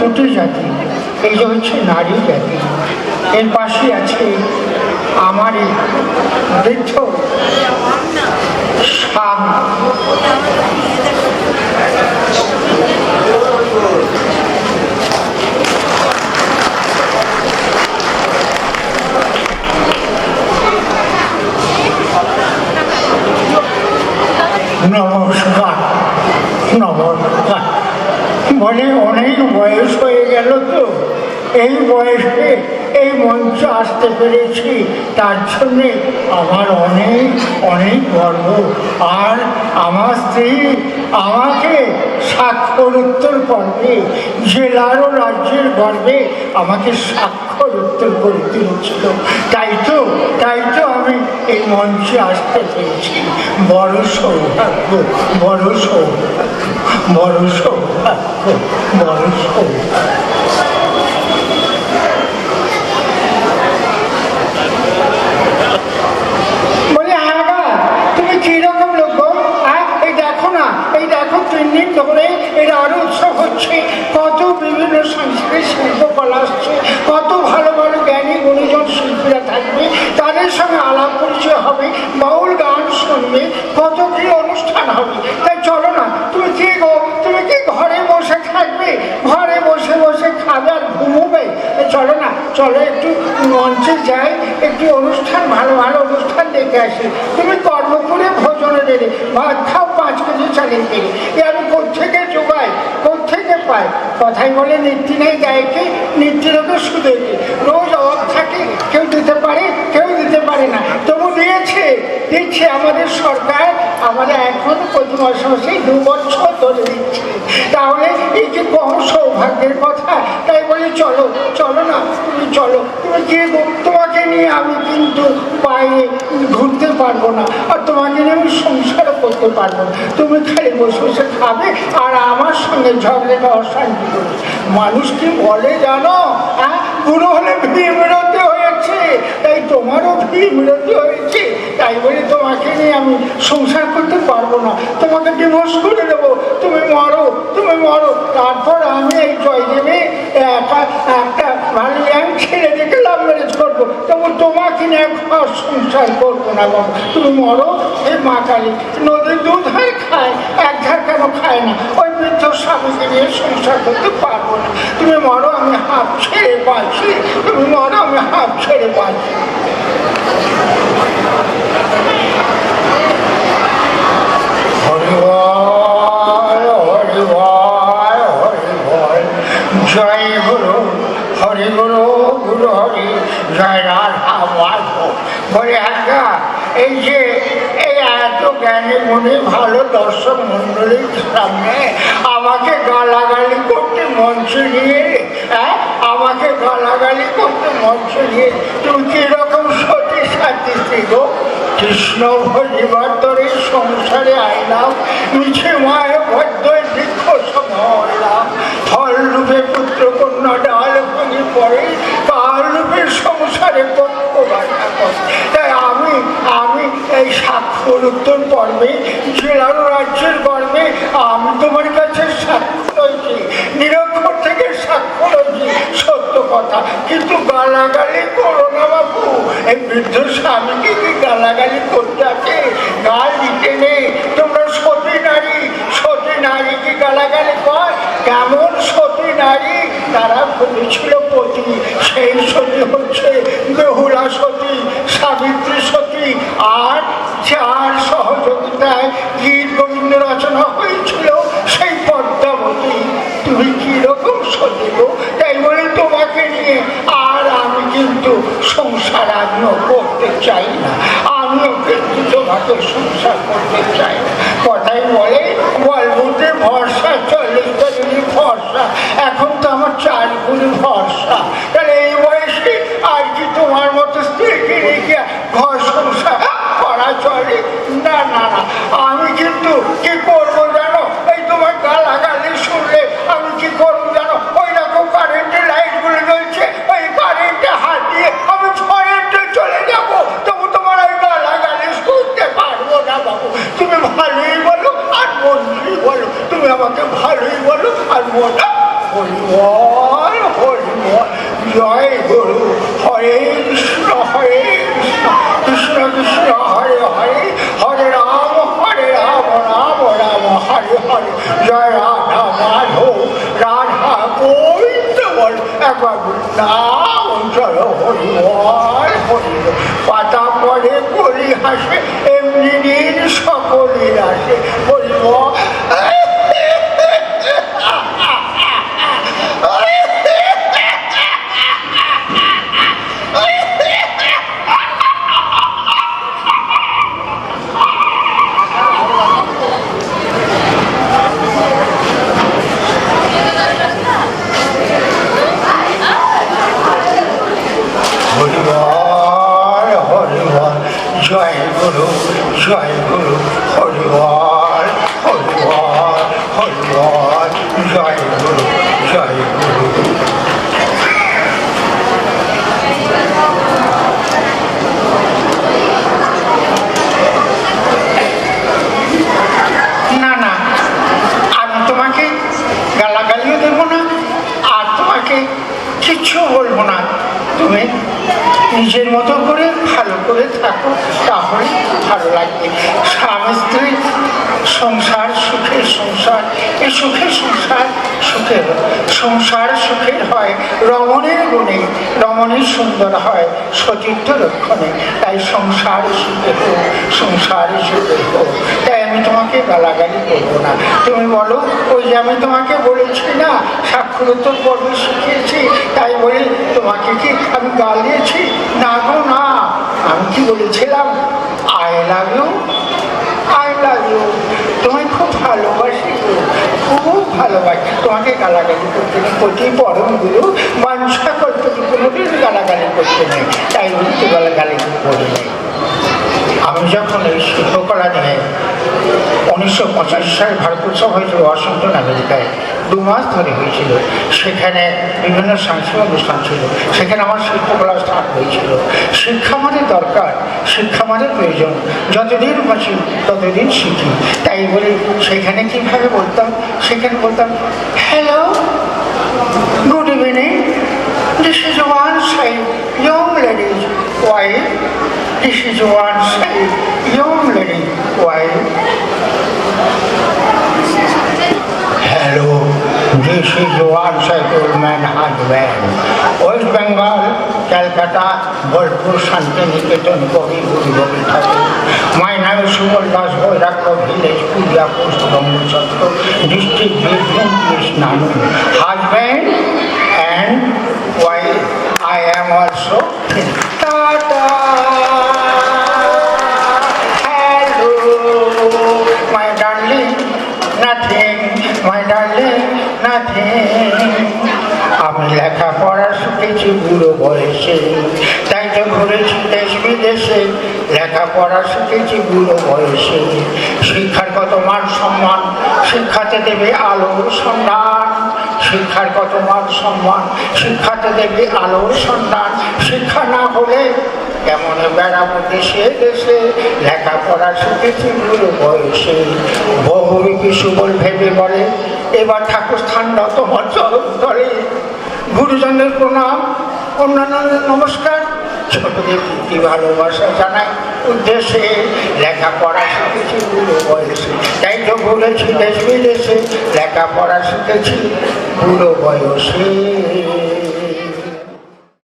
দুটো জাতি এই যে হচ্ছে নারী জাতি। এর পাশে আছে আমার বৃদ্ধ স্বামী নমস্কার নমস্কার বলে অনেক বয়স হয়ে গেল তো এই বয়সে এই মঞ্চে আসতে পেরেছি, তার জন্যে আমার অনেক অনেক গর্ব। আর আমার স্ত্রী আমাকে স্বাক্ষর উত্তর পর্বে জেলার ও রাজ্যের গর্বে আমাকে স্বাক্ষর উত্তর করে দিয়েছিল। তাই তো তাই তো আমি এই মঞ্চে আসতে পেরেছি। বড় সৌভাগ্য বড় সৌভাগ্য বড় সৌভাগ্য বড় সৌভাগ্য বলি হ্যাঁ গা, তুমি কীরকম লোক গো? হ্যাঁ, এই দেখো না তিন দিন ধরে এর আরও উৎসব হচ্ছে। কত বিভিন্ন সাংস্কৃতিক শিল্পকলা আসছে, কত ভালো ভালো জ্ঞানী গুণীজন শিল্পীরা থাকবে, তাদের সঙ্গে আলাপ পরিচয় হবে, বাউল গান শুনবে, কত কি অনুষ্ঠান হবে। তাই চলো না, তুমি কি গো? তুমি কি ঘরে বসে থাকবে? ঘরে বসে বসে খাবে আর ঘুমোবে? চলো না, চলো একটু মঞ্চে যাই, একটু অনুষ্ঠান, ভালো ভালো অনুষ্ঠান দেখে আসি। তুমি কর্ম করে ভোজনে দেবে ভাত খাও কেজি চালিয়ে দেবে এ আমি কোথেকে জোগাই কোথেকে পাই? কথাই বলে নিত্যি নেই গায়কে নিত্যের ওকে সুদেকে রোজ অভাব থাকে, কেউ দিতে পারে, কেউ দিতে পারে না। তবু দিয়েছে, দিচ্ছে আমাদের সরকার। আমাদের এখন প্রতি মাসে মাসে দু বছর ধরে দিচ্ছে। তাহলে এই যে কম সৌভাগ্যের কথা, তাই বলি চলো চলো না, তুমি চলো। তুমি কি গো? তোমাকে নিয়ে আমি কিন্তু বাইরে ঘুরতে পারব না। আর তোমাকে নিয়ে আমি সংসারও করতে পারব। তুমি খালি বসে বসে খাবে আর আমার সঙ্গে ঝগড়াটা অশান্তি করবে। মানুষ কি বলে জানো? হ্যাঁ? বুড়ো হলে বিরতি হয়েছে। তাই তোমারও বিরতি হয়েছে। তাই বলে তোমাকে নিয়ে আমি সংসার করতে পারব না। তোমাকে ডিভোর্স করে দেবো। তুমি মরো তুমি মরো। তারপর আমি এই জয়দেবে একা একটা ভালো ছেলে দেখে লাভ ম্যারেজ করব তবু নিয়ে আর সংসার করব না বাবা তুমি মরো এই মা কালী। নদীর দুধ হয় খায় এক ধার কেন খায় না? ওই বৃদ্ধ স্বামীকে নিয়ে সংসার করতে পারব না। তুমি মরো আমি হাফ ছেড়ে বাঁচি তুমি মরো আমি হাফ ছেড়ে হরিবল জয় গুরু। হরি গুরু গুরু হরি, জয় রাধা মাধব এই যে, এই এত জ্ঞানী মনে, ভালো দর্শক মণ্ডলীর সামনে আমাকে গালাগালি করতে মঞ্চে নিয়ে হ্যাঁ? আমাকে গালাগালি করতে মঞ্চে নিয়ে তুমি কীরকম সতী সাথী গো? কৃষ্ণ ভজিবাতরে সংসারে আইলাম, মিছে মায় বদ্ধ বৃক্ষ সমলাম ফল রূপে পুত্র কন্যা ভাঙি রূপে সংসারে তাই আমি আমি এই স্বাক্ষর উত্তর পর্বে, জেলার রাজ্যের গর্বে আমি তোমার কাছে স্বাক্ষর হয়েছি নিরক্ষর থেকে স্বাক্ষর হয়েছি সত্য কথা। কিন্তু গালাগালি করো না বাবু। এই বৃদ্ধ স্বামীকে কি গালাগালি করতে আছে? গাল দিতে নেই। তোমরা সতী নারী সতী নারী কি গালাগালি কর? কেমন তারা বলেছিল পতি, সেই সতী হচ্ছে বেহুলা সতী, সাবিত্রী সতী। আর যার সহযোগিতায় গীত গোবিন্দ রচনা হয়েছিল সেই পদ্মাবতী। তুমি কীরকম সতী গো? তাই বলে তোমাকে নিয়ে আর আমি কিন্তু সংসার আমিও করতে চাই না। আমিও কিন্তু তোমাকে সংসার করতে চাই। মতো করে ভালো করে থাকো, তাহলে ভালো লাগবে। স্বামী স্ত্রী, সংসার সুখের সংসার, এই সুখের সংসার সুখের সংসার সুখের হয় রমণের গুণে রমণীর সুন্দর হয় সতীর্থ রক্ষণে তাই সংসার সুখে হোক, সংসার সুখে হোক। তাই আমি তোমাকে গালাগালি করব না। তুমি বলো, ওই যে আমি তোমাকে বলেছি না সাক্ষরোত্তর পর্ব শিখিয়েছি, তাই বলি তোমাকে কি আমি গালিয়েছি? না গো, না। আমি কি বলেছিলাম? I love you I love you তোমায় খুব ভালোবাসি খুব ভালোবাসি। তোমাকে গালাগালি করতে নেই, প্রতি পরম মানুষটা করতে কোনোদিন গালাগালি করতে নেই। তাই তো গালাগালি করে নেই। আমি যখন এই শিল্পকলা নিয়ে উনিশশো পঁচাশি সালে ভারত উৎসব হয়েছিল ওয়াশিংটন আমেরিকায়। দু মাস ধরে হয়েছিল। সেখানে বিভিন্ন সাংস্কৃতিক অনুষ্ঠান ছিল। সেখানে আমার শিল্পকলা স্থান হয়েছিল। শিক্ষা আমাদের দরকার। শিক্ষা আমাদের প্রয়োজন। যতদিন বাঁচি ততদিন শিখি। তাই বলে সেখানে কীভাবে বলতাম? সেখানে বলতাম hello good evening This is one side young ladies wife. This is one side, young lady, wife. This is one side, old man, husband. West Bengal, Calcutta, Bolpur, Shantiniketan, Gobi, Gobi, Thakur. My name is Subal Das, Boyrakro village, Puja Post, Bangusatro, district, Birbhum, Krishnanu. Husband and wife, I am also. Nothing. আমি লেখাপড়া শিখেছি বুড়ো বয়সে। তাই তো ঘুরেছি দেশ বিদেশে। লেখাপড়া শিখেছি বুড়ো বয়সে। শিক্ষার কত মান সম্মান, শিক্ষাতে দেবে আলোর সন্ধান। শিক্ষার কত মান সম্মান, শিক্ষাতে দেবে আলোর সন্ধান। শিক্ষা না হলে কেমন বেড়াবো দেশে দেশে? লেখাপড়া শিখেছি বুড়ো বয়সে। বহুরূপী সুবল ভেবে বলে এবার ঠাকুর স্থান তোমার চরণ তলে গুরুজনের প্রণাম অন্যান্য নমস্কার। ছোটদের প্রতি, ভালোবাসা জানাই। উদ্দেশ্যে লেখাপড়া শিখেছি, বুড়ো বয়সে। তাই তো বলেছি, দেশ বিদেশে লেখাপড়া শিখেছি, বুড়ো বয়সে।